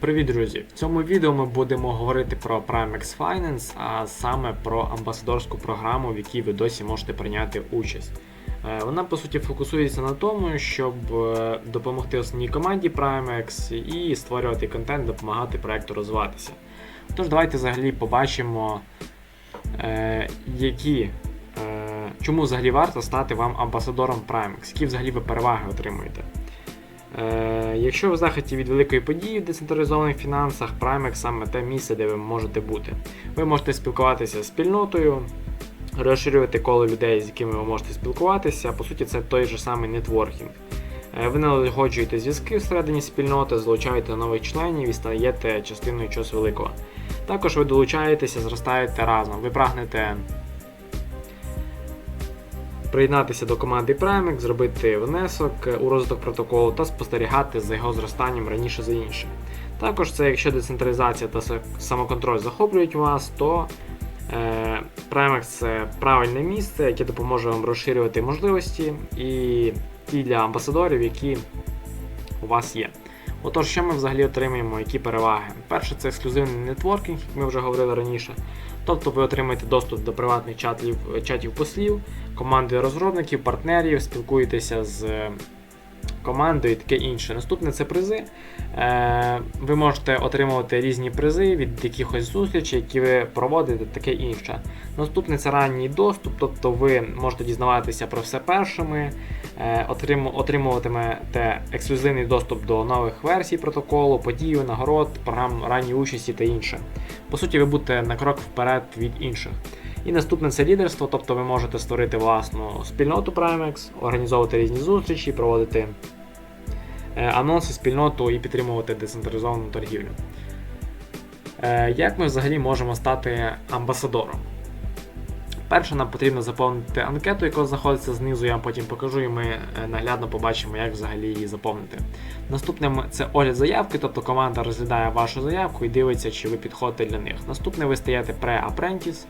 Привіт, друзі! В цьому відео ми будемо говорити про Primex Finance, а саме про амбасадорську програму, в якій ви досі можете прийняти участь. Е, Вона по суті фокусується на тому, щоб е, допомогти основній команді Primex і створювати контент, допомагати проекту розвиватися. Тож давайте взагалі побачимо, е, які, чому взагалі варто стати вам амбасадором Primex, які взагалі ви переваги отримуєте. Е, Якщо ви в від великої події в децентралізованих фінансах, Primex саме те місце, де ви можете бути. Ви можете спілкуватися з спільнотою, розширювати коло людей, з якими ви можете спілкуватися. По суті, це той же самий нетворкінг. Е, Ви налагоджуєте зв'язки всередині спільноти, залучаєте нових членів і стаєте частиною чогось великого. Також ви долучаєтеся, зростаєте разом. Ви прагнете приєднатися до команди Primex, зробити внесок у розвиток протоколу та спостерігати за його зростанням раніше за іншим. Також це, якщо децентралізація та самоконтроль захоплюють вас, то е, Primex це правильне місце, яке допоможе вам розширювати можливості і ті для амбасадорів, які у вас є. Отож, що ми взагалі отримаємо, які переваги? Перше, це ексклюзивний нетворкінг, як ми вже говорили раніше. Тобто ви отримаєте доступ до приватних чатів, чатів послів, команди розробників, партнерів, спілкуєтеся з е, командою і таке інше. Наступне це призи. Е, ви можете отримувати різні призи від якихось зустрічей, які ви проводите, таке інше. Наступне це ранній доступ, тобто ви можете дізнаватися про все першими, отримуватимете ексклюзивний доступ до нових версій протоколу, подій, нагород, програм ранньої участі та інше. По суті, ви будете на крок вперед від інших. І наступне це лідерство, тобто ви можете створити власну спільноту Primex, організовувати різні зустрічі, проводити е, анонси, спільноту і підтримувати децентралізовану торгівлю. Е, Як ми взагалі можемо стати амбасадором? Перше, нам потрібно заповнити анкету, яка знаходиться знизу, я вам потім покажу, і ми е, наглядно побачимо, як взагалі її заповнити. Наступним це огляд заявки, тобто команда розглядає вашу заявку і дивиться, чи ви підходите для них. Наступне ви стаєте pre-apprentice.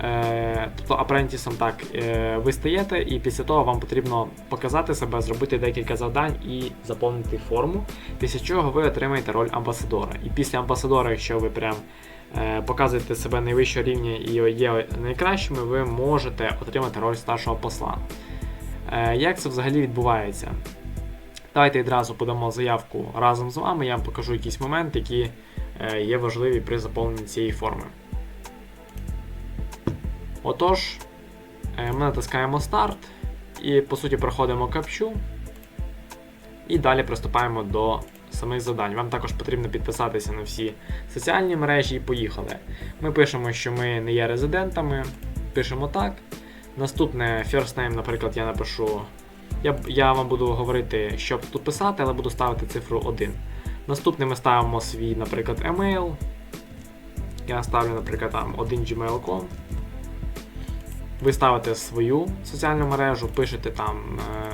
Е, тобто апрентісом так е, ви стаєте, і після того вам потрібно показати себе, зробити декілька завдань і заповнити форму, після чого ви отримаєте роль амбасадора. І після амбасадора, якщо ви прям показуєте себе найвищого рівня і є найкращими, ви можете отримати роль старшого посла. Е, як це взагалі відбувається? Давайте відразу подамо заявку разом з вами, я вам покажу якісь моменти, які е, є важливі при заповненні цієї форми. Отож, е, ми натискаємо старт і по суті проходимо капчу. І далі приступаємо до самих завдань. Вам також потрібно підписатися на всі соціальні мережі і поїхали. Ми пишемо, що ми не є резидентами, пишемо так. Наступне first name, наприклад, я напишу. Я, я вам буду говорити, що тут писати, але буду ставити цифру 1. Наступне ми ставимо свій, наприклад, email. Я ставлю, наприклад, там 1 gmail.com. Ви ставите свою соціальну мережу, пишете там е,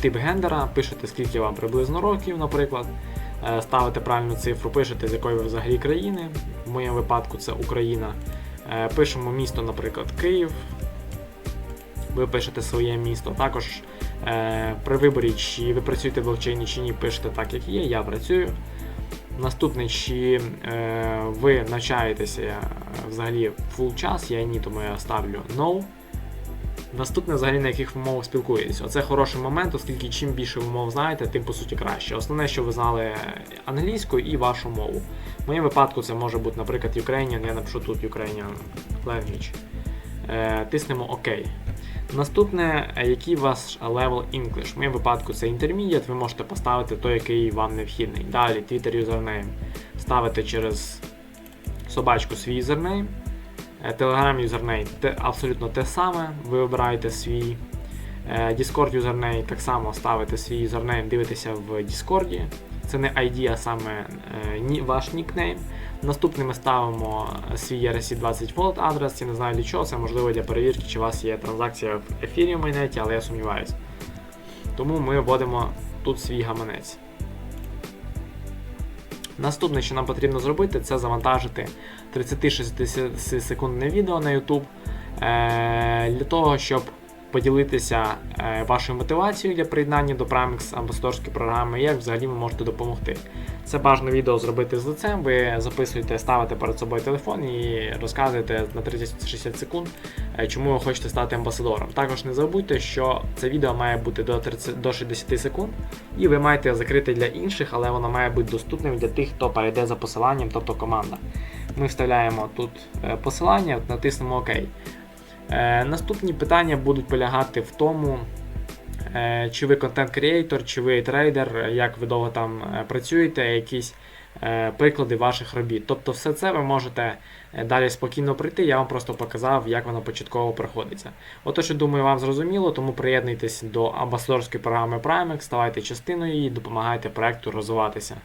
тип гендера, пишете, скільки вам приблизно років, наприклад. Е, ставите правильну цифру, пишете, з якої ви взагалі країни. В моєму випадку це Україна. Е, пишемо місто, наприклад, Київ. Ви пишете своє місто. Також е, при виборі, чи ви працюєте в блокчейні чи ні, пишете так, як є. Я працюю. Наступне, чи е, ви навчаєтеся е, взагалі full час, я ні, тому я ставлю no. Наступне, взагалі, на яких ви мовах спілкуєтесь. Оце хороший момент, оскільки чим більше ви знаєте, тим по суті краще. Основне, що ви знали англійську і вашу мову. В моєму випадку це може бути, наприклад, Ukrainian, я напишу тут Ukrainian language. Е, тиснемо ОК. Наступне, е, який ваш level English. В моєму випадку це Intermediate, ви можете поставити той, який вам необхідний. Далі Twitter username ставите через собачку свій юзернейм. Е, Telegram юзернейм те, абсолютно те саме, ви вибираєте свій. Е, Discord юзернейм так само ставите свій юзернейм, дивитеся в Discord. Це не ID, а саме е, ваш нікнейм. Наступним ми ставимо свій ERC20 Wallet адрес. Я не знаю для чого, це можливо для перевірки, чи у вас є транзакція в Ethereum майнеті, але я сумніваюся. Тому ми вводимо тут свій гаманець. Наступне, що нам потрібно зробити, це завантажити 30-60 секундне відео на YouTube е, для того, щоб поділитися е, вашою мотивацією для приєднання до Primex амбасадорської програми, як взагалі ви можете допомогти. Це бажано відео зробити з лицем. Ви записуєте, ставите перед собою телефон і розказуєте на 30-60 секунд, е, чому ви хочете стати амбасадором. Також не забудьте, що це відео має бути до 30, до 60 секунд, і ви маєте закрити для інших, але воно має бути доступним для тих, хто перейде за посиланням, тобто команда. Ми вставляємо тут е, посилання, натиснемо ОК. Е, Наступні питання будуть полягати в тому, е, чи ви контент-креатор, чи ви трейдер, як ви довго там працюєте, якісь приклади ваших робіт. Тобто все це ви можете далі спокійно прийти. Я вам просто показав, як воно початково проходиться. Отож, я думаю, вам зрозуміло, тому приєднуйтесь до амбасадорської програми Primex, ставайте частиною її, допомагайте проекту розвиватися.